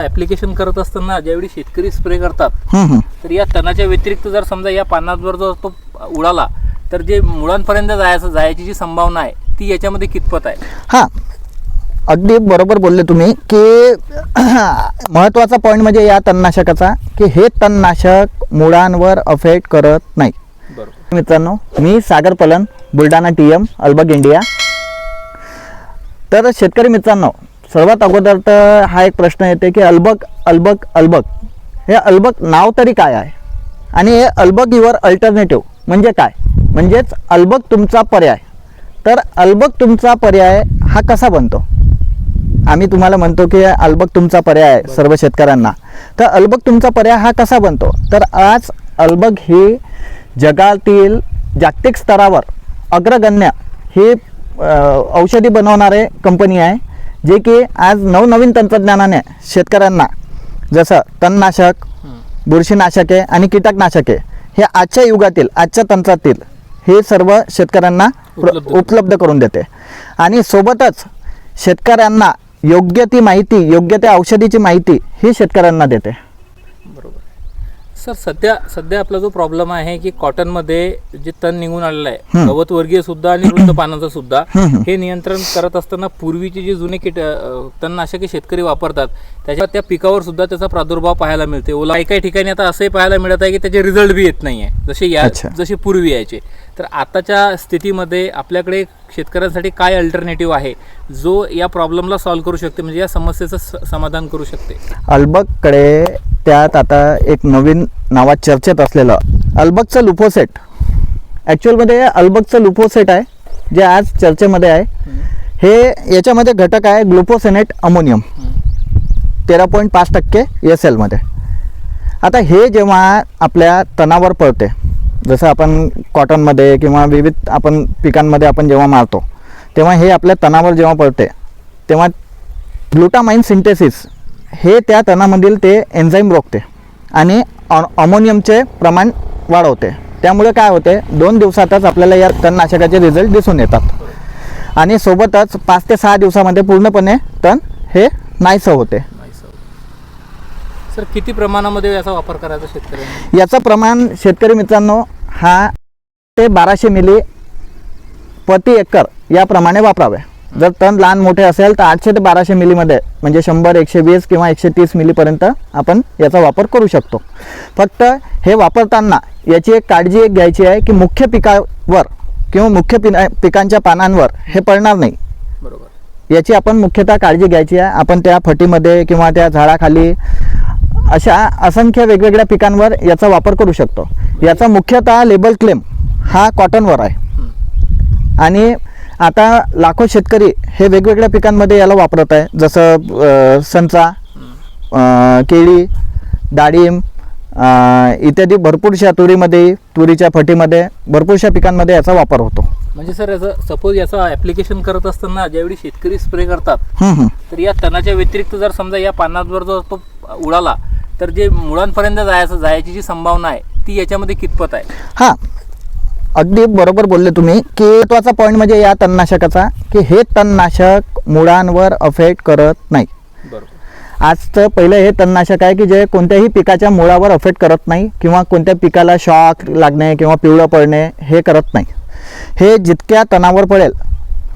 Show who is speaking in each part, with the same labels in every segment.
Speaker 1: Application करत असताना ज्यावेळी शेतकरी स्प्रे करतात. तर या तणाच्या व्यतिरिक्त जर समजा या पानांवर जर तो उडाला तर जे मुळांपर्यंत जायचं जायची जी संभावना आहे ती याच्यामध्ये कितपत आहे?
Speaker 2: हां. अगदी बरोबर बोलले तुम्ही की महत्त्वाचा पॉईंट म्हणजे या तणनाशकाचा की हे तणनाशक मुळांवर अफेक्ट करत नाही.
Speaker 1: बरोबर.
Speaker 2: मित्रांनो मी सागर पलन बुलढाणा टी एम अल्बग इंडिया तर शेतकरी मित्रांनो सर्वात अगोदर तर हा एक प्रश्न येते की अल्बक अल्बक अलबक हे अल्बक नाव तरी काय आहे? आणि हे अल्बक युअर अल्टरनेटिव्ह म्हणजे काय? म्हणजेच अल्बक तुमचा पर्याय. तर अल्बक तुमचा पर्याय हा कसा बनतो? आम्ही तुम्हाला म्हणतो की अल्बक तुमचा पर्याय आहे सर्व शेतकऱ्यांना. तर अलबक तुमचा पर्याय हा कसा बनतो? तर आज अलबक ही जगातील जागतिक स्तरावर अग्रगण्य ही औषधी बनवणारे कंपनी आहे. जे की आज नवनवीन तंत्रज्ञानाने शेतकऱ्यांना जसं तणनाशक बुरशीनाशके आणि कीटकनाशके हे आजच्या युगातील आजच्या तंत्रातील हे सर्व शेतकऱ्यांना
Speaker 1: उपलब्ध
Speaker 2: करून देते. आणि सोबतच शेतकऱ्यांना योग्य ती माहिती योग्य त्या औषधीची माहिती ही शेतकऱ्यांना देते.
Speaker 1: सर सध्या सध्या आपला जो प्रॉब्लेम आहे की कॉटनमध्ये जे तण निघून आलेलं आहे
Speaker 2: हं.
Speaker 1: गवतवर्गीय सुद्धा आणि वृद्ध पानाचं सुद्धा
Speaker 2: हं,
Speaker 1: नियंत्रण करत असताना पूर्वीचे जे जुने कीट तणनाशके शेतकरी वापरतात त्याच्या त्या पिकावर सुद्धा त्याचा प्रादुर्भाव पाहायला मिळते ओला काही काही ठिकाणी आता असंही पाहायला मिळत आहे की त्याचे रिझल्ट बी येत नाही आहे जसे या. जसे पूर्वी यायचे. तर आताच्या स्थितीमध्ये आपल्याकडे शेतकऱ्यांसाठी काय अल्टरनेटिव्ह आहे जो या प्रॉब्लेमला सॉल्व्ह करू शकते म्हणजे या समस्येचं समाधान करू शकते?
Speaker 2: अल्बगकडे त्यात आता एक नवीन नावात चर्चेत असलेलं अल्बकचं लुपोसेट ॲक्च्युअलमध्ये अल्बकचं लुपोसेट आहे जे आज चर्चेमध्ये आहे. हे याच्यामध्ये घटक आहे ग्लुपोसेनेट अमोनियम. तेरा पॉईंट पाच टक्के एस एलमध्ये आता हे जेव्हा आपल्या तणावर पडते जसं आपण कॉटनमध्ये किंवा विविध आपण पिकांमध्ये आपण जेव्हा मारतो तेव्हा हे आपल्या तणावर जेव्हा पडते तेव्हा ग्लुटामाइन सिंथेसिस हे त्या तणामधील ते एन्झाईम रोखते आणि अमोनियमचे प्रमाण वाढवते. त्यामुळे काय होते? दोन दिवसातच आपल्याला या तणनाशकाचे रिझल्ट दिसून येतात. आणि सोबतच पाच ते सहा दिवसामध्ये पूर्णपणे तण हे नाहीसं होते.
Speaker 1: सर किती प्रमाणामध्ये याचा वापर करायचा शेतकऱ्यांनी?
Speaker 2: याचं प्रमाण शेतकरी मित्रांनो हा ते बाराशे मिली प्रति एकर याप्रमाणे वापरावे. जर तण लहान मोठे असेल तर आठशे ते बाराशे मिलीमध्ये म्हणजे शंभर एकशे वीस किंवा एकशे तीस मिलीपर्यंत आपण याचा वापर करू शकतो. फक्त हे वापरताना याची एक काळजी एक घ्यायची आहे की मुख्य पिकावर किंवा मुख्य पिना पिकांच्या पानांवर हे पडणार नाही.
Speaker 1: बरोबर.
Speaker 2: याची आपण मुख्यतः काळजी घ्यायची आहे. आपण त्या फटीमध्ये किंवा त्या झाडाखाली अशा असंख्य वेगवेगळ्या पिकांवर याचा वापर करू शकतो. याचा मुख्यतः लेबल क्लेम हा कॉटनवर आहे. आणि आता लाखो शेतकरी हे वेगवेगळ्या पिकांमध्ये याला वापरत आहे. जसं अ, केळी डाळिंब इत्यादी भरपूरशा तुरीमध्ये तुरीच्या फटीमध्ये भरपूरशा पिकांमध्ये याचा वापर होतो.
Speaker 1: म्हणजे सर याचं सपोज याचं ऍप्लिकेशन करत असताना ज्यावेळी शेतकरी स्प्रे करतात. तर या तणाच्या व्यतिरिक्त जर समजा या पानांवर जर तो उडाला तर जे मुळांपर्यंत जायचं जायची जी संभावना आहे ती याच्यामध्ये कितपत आहे?
Speaker 2: हां अगदी बरोबर बोलले तुम्ही की महत्त्वाचा पॉईंट म्हणजे या तणनाशकाचा की हे तणनाशक मुळांवर अफेक्ट करत नाही. आजचं पहिलं हे तणनाशक आहे की जे कोणत्याही पिकाच्या मुळावर अफेक्ट करत नाही किंवा कोणत्या पिकाला शॉक लागणे किंवा पिवळं पडणे हे करत नाही. हे जितक्या तणावर पडेल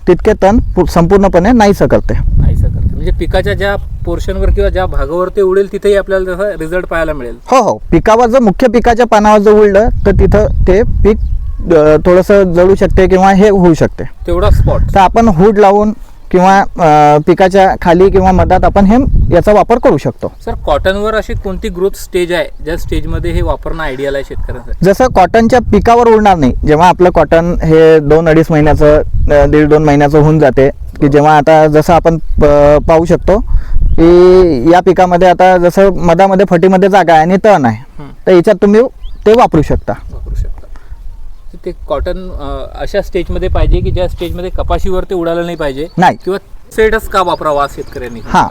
Speaker 2: तितके तण संपूर्णपणे नाहीसं करते.
Speaker 1: नाही सर करते. म्हणजे पिकाच्या ज्या पोर्शनवर किंवा ज्या भागावर ते उडेल तिथेही आपल्याला रिझल्ट पाहायला मिळेल.
Speaker 2: हो हो. पिकावर जर मुख्य पिकाच्या पानावर जर उडलं तर तिथं ते पीक थोडंसं जळू शकते किंवा हे होऊ शकते.
Speaker 1: तेवढा स्पॉट
Speaker 2: तर आपण हुड लावून किंवा पिकाच्या खाली किंवा मधात आपण हे याचा वापर करू शकतो.
Speaker 1: सर कॉटनवर अशी कोणती ग्रोथ स्टेज आहे? ज्या स्टेजमध्ये हे वापरणं आयडियल आहे शेतकऱ्यांसाठी?
Speaker 2: जसं कॉटनच्या पिकावर उडणार नाही जेव्हा आपलं कॉटन हे दोन अडीच महिन्याचं दीड दोन महिन्याचं होऊन जाते की जेव्हा आता जसं आपण पाहू शकतो की या पिकामध्ये आता जसं मधामध्ये फटीमध्ये जागा आहे आणि तण आहे. तर याच्यात तुम्ही ते वापरू शकता.
Speaker 1: वापरू शकता. तर ते कॉटन अशा स्टेजमध्ये पाहिजे की ज्या स्टेजमध्ये कपाशीवर ते उडालं नाही पाहिजे
Speaker 2: नाही.
Speaker 1: किंवा सेटच का वापरावा शेतकऱ्यांनी?
Speaker 2: हां.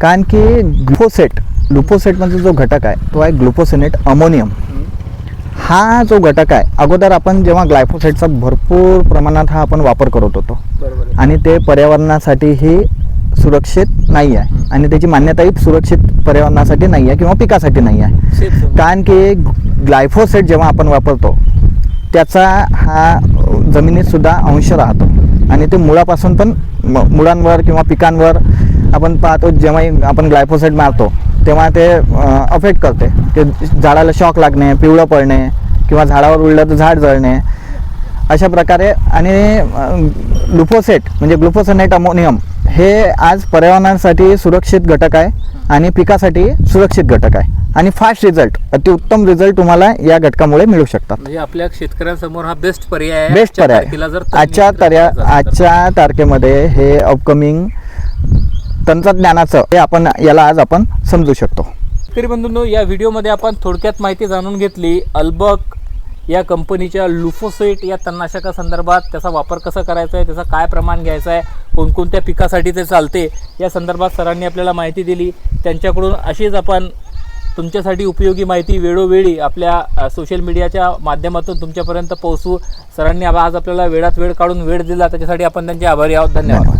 Speaker 2: कारण की ग्लुफोसेट ग्लुफोसेटमध्ये जो घटक आहे तो आहे ग्लुफोसिनेट अमोनियम
Speaker 1: हं.
Speaker 2: जो घटक आहे अगोदर आपण जेव्हा ग्लायफोसेटचा भरपूर प्रमाणात हा आपण वापर करत होतो. आणि ते पर्यावरणासाठीही सुरक्षित नाही आहे. आणि त्याची मान्यताही सुरक्षित पर्यावरणासाठी नाही आहे किंवा पिकासाठी नाही आहे. कारण की ग्लायफोसेट जेव्हा आपण वापरतो त्याचा हा जमिनीतसुद्धा अंश राहतो. आणि ते मुळापासून पण म- मुळांवर किंवा पिकांवर आपण पाहतो जेव्हाही आपण ग्लायफोसाईट मारतो तेव्हा ते अफेक्ट करते. की झाडाला शॉक लागणे पिवळं पडणे किंवा झाडावर उडलं तर झाड जळणे. अशा प्रकारे आणि ग्लुफोसेट म्हणजे ग्लुफोसनेट अमोनियम हे आज पर्यावरणासाठी सुरक्षित घटक आहे आणि पिकासाठी सुरक्षित घटक आहे. आणि फास्ट रिझल्ट अतिउत्तम रिझल्ट तुम्हाला या घटकामुळे मिळू शकतात.
Speaker 1: म्हणजे आपल्या शेतकऱ्यांसमोर हा बेस्ट पर्याय आहे.
Speaker 2: बेस्ट
Speaker 1: आजच्या
Speaker 2: पर्याय.
Speaker 1: तारखेला जर
Speaker 2: आजच्या तर्या
Speaker 1: तर.
Speaker 2: आजच्या तारखेमध्ये हे अपकमिंग तंत्रज्ञानाचं हे आपण याला आज आपण समजू शकतो.
Speaker 1: शेतकरी बंधूंनो या व्हिडिओमध्ये आपण थोडक्यात माहिती जाणून घेतली. अल्बक या कंपनीच्या लुफोसेट या तणनाशका संदर्भात त्याचा वापर कसा करायचा आहे त्याचं काय प्रमाण घ्यायचं आहे कोणकोणत्या पिकासाठी ते चालते या संदर्भात सरांनी आपल्याला माहिती दिली. त्यांच्याकडून अशीच आपण तुमच्यासाठी उपयोगी माहिती वेळोवेळी आपल्या सोशल मीडियाच्या माध्यमातून तुमच्यापर्यंत पोहोचू सरांनी आज आपल्याला वेळात वेळ काढून वेळ दिला त्याच्यासाठी आपण त्यांचे आभारी आहोत. धन्यवाद.